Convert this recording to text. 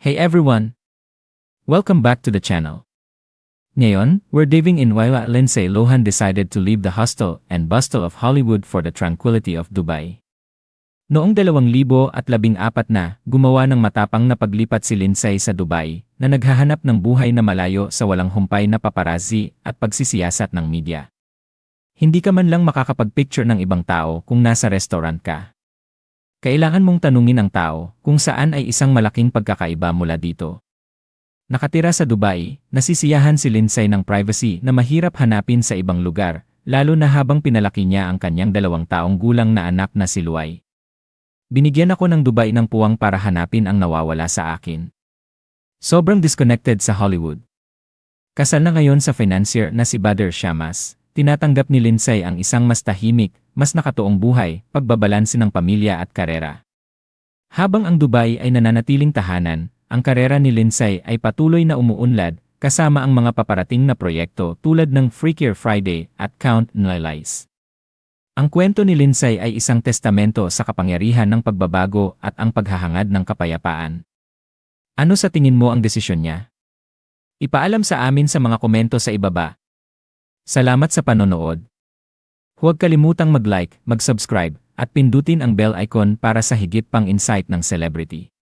Hey everyone! Welcome back to the channel. Ngayon, we're diving in why Lindsay Lohan decided to leave the hustle and bustle of Hollywood for the tranquility of Dubai. Noong 2014 na, gumawa ng matapang na paglipat si Lindsay sa Dubai, na naghahanap ng buhay na malayo sa walang humpay na paparazzi at pagsisiyasat ng media. Hindi ka man lang makakapag-picture ng ibang tao kung nasa restaurant ka. Kailangan mong tanungin ang tao kung saan ay isang malaking pagkakaiba mula dito. Nakatira sa Dubai, nasisiyahan si Lindsay ng privacy na mahirap hanapin sa ibang lugar, lalo na habang pinalaki niya ang kanyang dalawang taong gulang na anak na si Luay. Binigyan ako ng Dubai ng puwang para hanapin ang nawawala sa akin. Sobrang disconnected sa Hollywood. Kasal na ngayon sa financier na si Bader Shamas, tinatanggap ni Lindsay ang isang mas tahimik, mas nakatuong buhay, pagbabalanse ng pamilya at karera. Habang ang Dubai ay nananatiling tahanan, ang karera ni Lindsay ay patuloy na umuunlad, kasama ang mga paparating na proyekto tulad ng Freakier Friday at Count Lies. Ang kwento ni Lindsay ay isang testamento sa kapangyarihan ng pagbabago at ang paghahangad ng kapayapaan. Ano sa tingin mo ang desisyon niya? Ipaalam sa amin sa mga komento sa ibaba. Salamat sa panonood. Huwag kalimutang mag-like, mag-subscribe, at pindutin ang bell icon para sa higit pang insight ng celebrity.